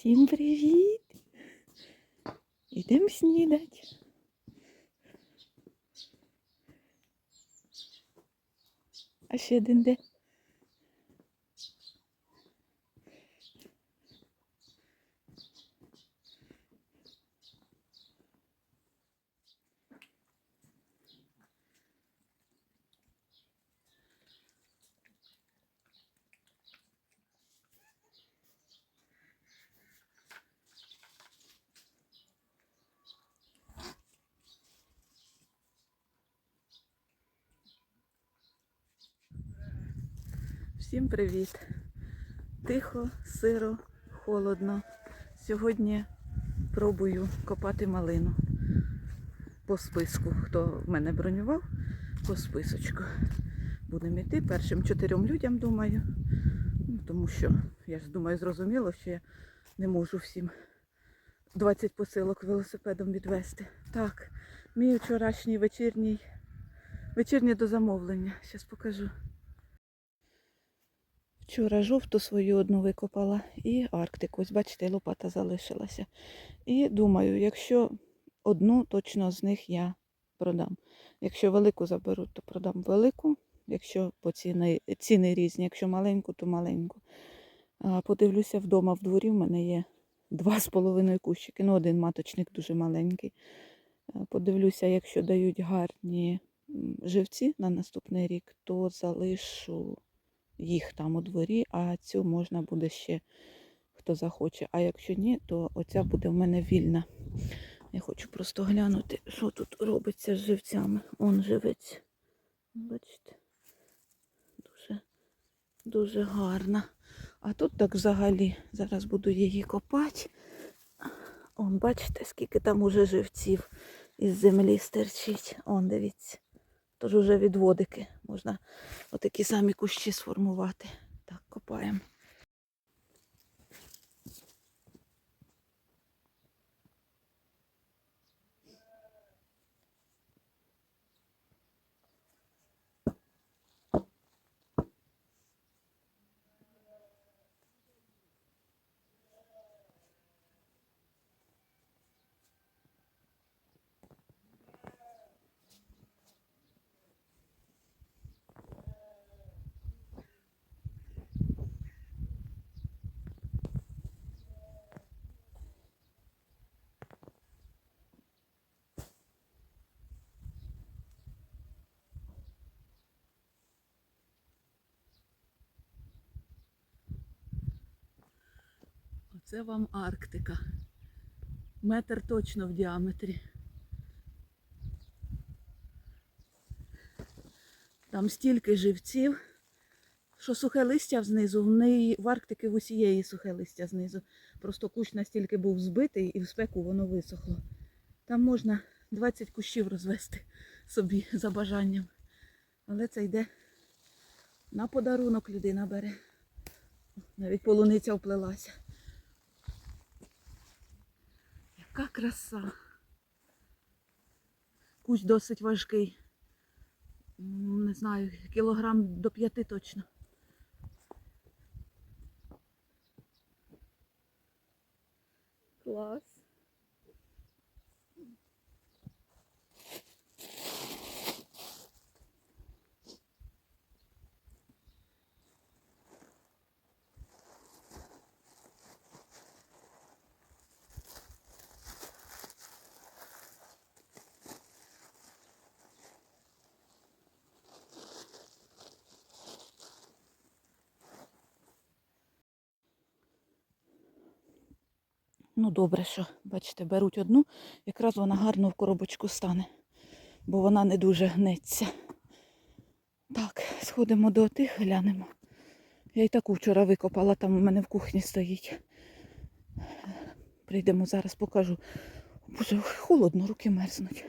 Всім привіт! Ідемо снідать. А ще один де? Всім привіт! Тихо, сиро, холодно. Сьогодні пробую копати малину по списку. Хто в мене бронював, по списочку. Будемо йти першим чотирьом людям, думаю. Ну, Тому що, я ж думаю, зрозуміло, що я не можу всім 20 посилок велосипедом відвести. Так, мій вчорашній вечірній, вечірнє до замовлення. Зараз покажу. Вчора жовту свою одну викопала і Арктику. Ось бачите, лопата залишилася. І думаю, якщо одну точно з них я продам. Якщо велику заберу, то продам велику. Якщо по ціни, ціни різні, якщо маленьку, то маленьку. А, Подивлюся вдома в дворі, в мене є два з половиною кущики. Ну, один маточник дуже маленький. Подивлюся, якщо дають гарні живці на наступний рік, то залишу їх там у дворі, а цю можна буде ще хто захоче. А якщо ні, то оця буде в мене вільна. Я хочу просто глянути, що тут робиться з живцями. Он живець. Бачите? Дуже, дуже гарна. А тут так взагалі зараз буду її копати. Он, бачите, скільки там уже живців із землі стерчить. Он, дивіться. Тож уже відводики можна отакі самі кущі сформувати. Так, копаємо. Оце вам Арктика. Метр точно в діаметрі. Там стільки живців, що сухе листя знизу, в неї в Арктики в усієї сухе листя знизу. Просто кущ настільки був збитий і в спеку воно висохло. Там можна 20 кущів розвести собі за бажанням. Але це йде на подарунок людина бере. Навіть полуниця вплелася. Яка краса. Кущ досить важкий. Не знаю, кілограм до п'яти точно. Клас. Ну, добре, що, бачите, беруть одну, якраз вона гарно в коробочку стане, бо вона не дуже гнеться. Так, сходимо до тих, глянемо. Я і таку вчора викопала, там у мене в кухні стоїть. Прийдемо зараз, покажу. Боже, холодно, руки мерзнуть.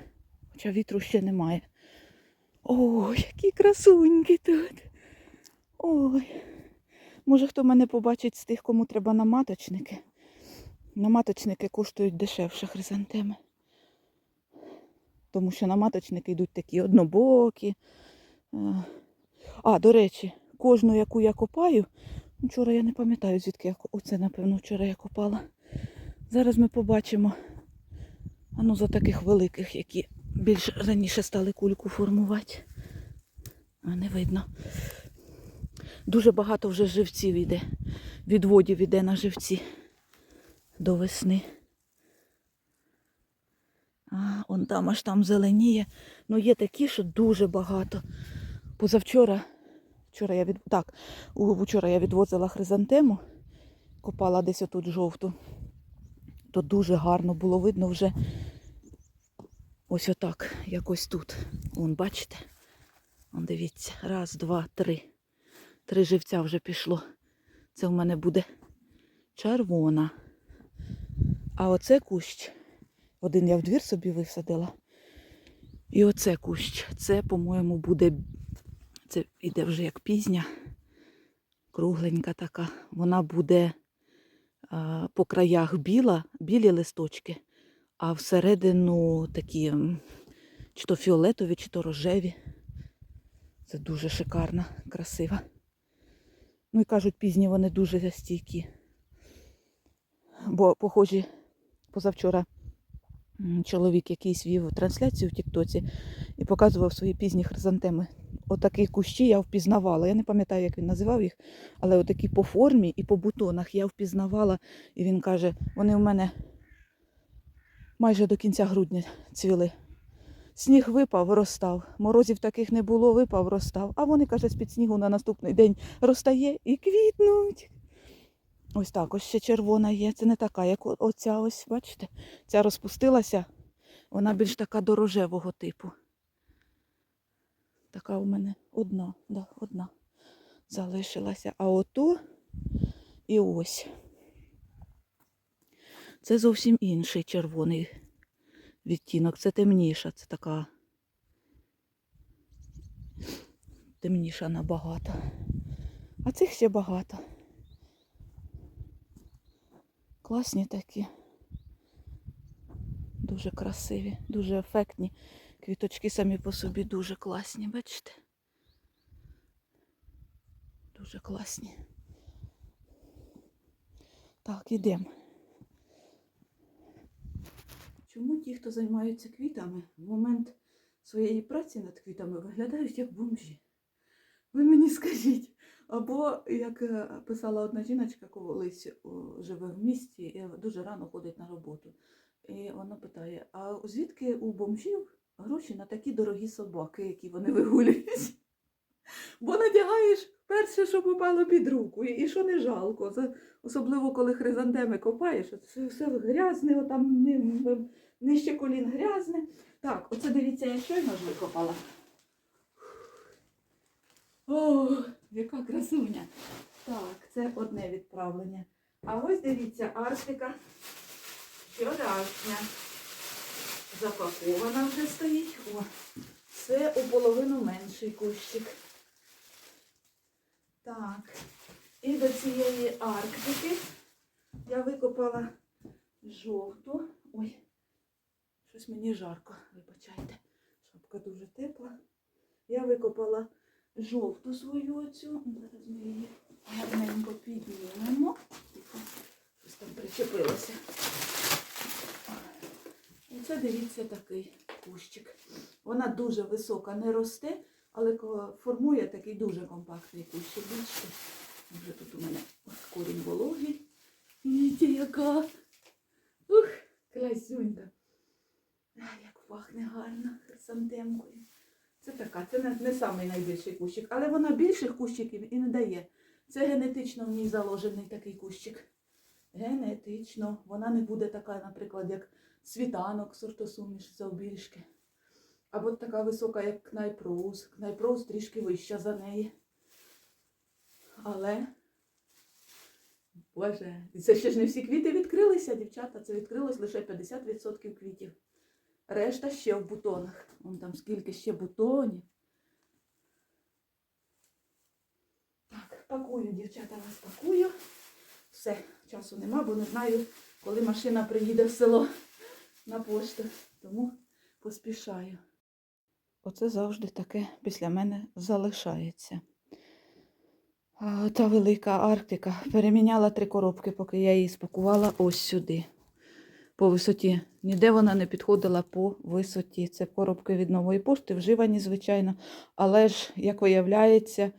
Хоча вітру ще немає. Ой, які красуньки тут. Ой. Може, хто мене побачить з тих, кому треба на маточники. Наматочники коштують дешевше хризантеми. Тому що наматочники йдуть такі однобокі. Е, А, до речі, кожну, яку я копаю, вчора я не пам'ятаю, звідки я оце, напевно, вчора я копала. Зараз ми побачимо. А ну за таких великих, які більш раніше стали кульку формувати. А не видно. Дуже багато вже живців іде. Відводів іде на живці до весни. А, он там аж там зеленіє. Ну є такі, що дуже багато. Позавчора, вчора я від... так, вчора я відвозила хризантему, копала десь отут жовту. То дуже гарно було видно вже ось отак, якось тут. Вон, бачите? Вон дивіться, раз, два, три. Три живця вже пішло. Це в мене буде червона. А оце кущ. Один я в двір собі висадила. І оце кущ. Це, по-моєму, буде. Це іде вже як пізня, кругленька така. Вона буде а, по краях біла, білі листочки, а всередину такі чи то фіолетові, чи то рожеві. Це дуже шикарна, красива. Ну і кажуть, пізні вони дуже стійкі. Бо, похожі, позавчора чоловік якийсь вів трансляцію в Тіктоці і показував свої пізні хризантеми. Отакі кущі я впізнавала. Я не пам'ятаю, як він називав їх, але отакі по формі і по бутонах я впізнавала. І він каже, вони в мене майже до кінця грудня цвіли. Сніг випав, розстав. Морозів таких не було, випав, розстав. А вони, каже, з-під снігу на наступний день розтає і квітнуть. Ось так, ось ще червона є. Це не така, як оця ось, бачите? Ця розпустилася, вона більш така до рожевого типу. Така у мене одна, да, одна залишилася. А ото і ось. Це зовсім інший червоний відтінок. Це темніша, це така темніша набагато. А цих ще багато. Класні такі. Дуже красиві, дуже ефектні. Квіточки самі по собі дуже класні, бачите? Дуже класні. Так, ідемо. Чому ті, хто займаються квітами, в момент своєї праці над квітами виглядають як бомжі? Ви мені скажіть. Або, як е, писала одна жіночка, колись живе в місті і дуже рано ходить на роботу. І вона питає: а звідки у бомжів гроші на такі дорогі собаки, які вони вигулюють? Бо надягаєш перше, що попало під руку, і, що не жалко. Особливо, коли хризантеми копаєш, це все грязне, ни- нижче колін грязне. Так, оце дивіться, я щойно викопала. О, яка красуня. Так, це одне відправлення. А ось дивіться, Арктика вчорашня. Запакована вже стоїть. О, це у половину менший кущик. Так. І до цієї Арктики я викопала жовту. Ой, щось мені жарко, вибачайте. Шапка дуже тепла. Я викопала жовту свою оцю. Зараз ми її гарненько піднімемо. Щось там причепилося. І це дивіться такий кущик. Вона дуже висока, не росте, але формує такий дуже компактний кущик. Бачите? Вже тут у мене корінь вологий. Дивіться, яка. Ух, красунька. Ай, як пахне гарно хризантемкою. Це така, це не, не самий найбільший кущик, але вона більших кущиків і не дає. Це генетично в ній заложений такий кущик. Генетично. Вона не буде така, наприклад, як світанок, сортосуміш завбільшки. Або така висока, як Кнайпроуз. Кнайпроуз трішки вища за неї. Але, Боже, це ще ж не всі квіти відкрилися, дівчата. Це відкрилось лише 50% квітів. Решта ще в бутонах. Вон там скільки ще бутонів. Так, пакую, дівчата, вас пакую. Все, часу нема, бо не знаю, коли машина приїде в село на пошту. Тому поспішаю. Оце завжди таке після мене залишається. Та велика Арктика переміняла три коробки, поки я її спакувала ось сюди. По висоті. Ніде вона не підходила по висоті. Це коробки від нової пошти, вживані, звичайно. Але ж, як виявляється,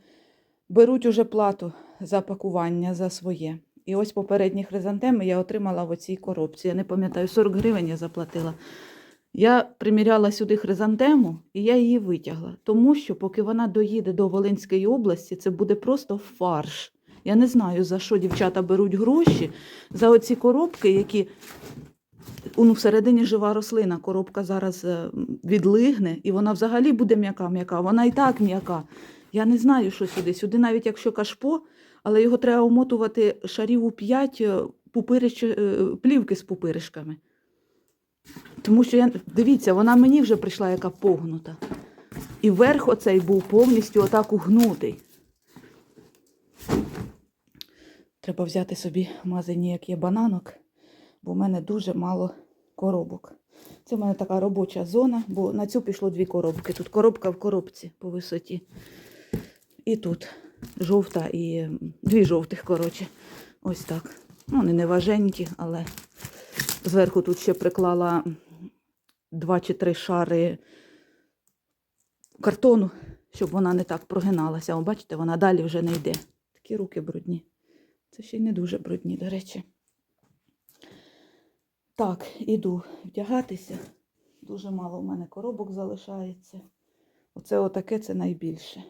беруть уже плату за пакування за своє. І ось попередні хризантеми я отримала в оцій коробці. Я не пам'ятаю, 40 гривень я заплатила. Я приміряла сюди хризантему і я її витягла, тому що поки вона доїде до Волинської області, це буде просто фарш. Я не знаю, за що дівчата беруть гроші за оці коробки, які ну, всередині жива рослина. Коробка зараз е, відлигне, і вона взагалі буде м'яка-м'яка. Вона і так м'яка. Я не знаю, що сюди. Сюди, навіть якщо кашпо, але його треба омотувати шарів у 5 пупирич... е, плівки з пупиришками. Тому що я дивіться, вона мені вже прийшла яка погнута. І верх оцей був повністю отак угнутий. Треба взяти собі в магазині, як є бананок, бо в мене дуже мало коробок. Це в мене така робоча зона, бо на цю пішло дві коробки. Тут коробка в коробці по висоті. І тут жовта і дві жовтих, коротше. Ось так. Ну, вони не важенькі, але зверху тут ще приклала два чи три шари картону, щоб вона не так прогиналася. О, бачите, вона далі вже не йде. Такі руки брудні. Це ще й не дуже брудні, до речі. Так, іду вдягатися. Дуже мало в мене коробок залишається. Оце отаке це найбільше.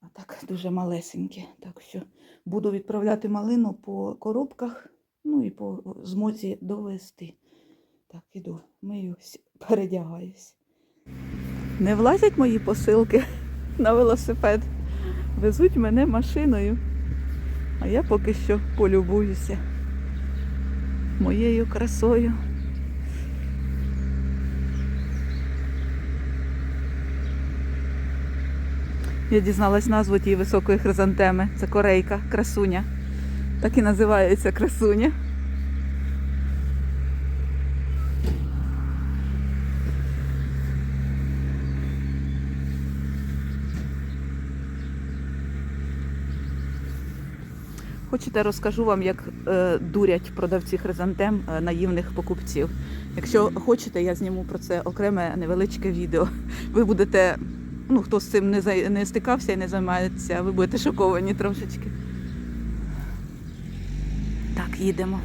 А так дуже малесеньке. Так що буду відправляти малину по коробках, ну і по змозі довести. Так, іду, миюсь, передягаюсь. Не влазять мої посилки на велосипед. Везуть мене машиною. А я поки що полюбуюся моєю красою. Я дізналась назву тієї високої хризантеми. Це корейка, красуня. Так і називається красуня. Хочете, розкажу вам, як е, дурять продавці хризантем е, наївних покупців. Якщо хочете, я зніму про це окреме невеличке відео. Ви будете, ну хто з цим не, за... не стикався і не займається, ви будете шоковані трошечки. Так, їдемо.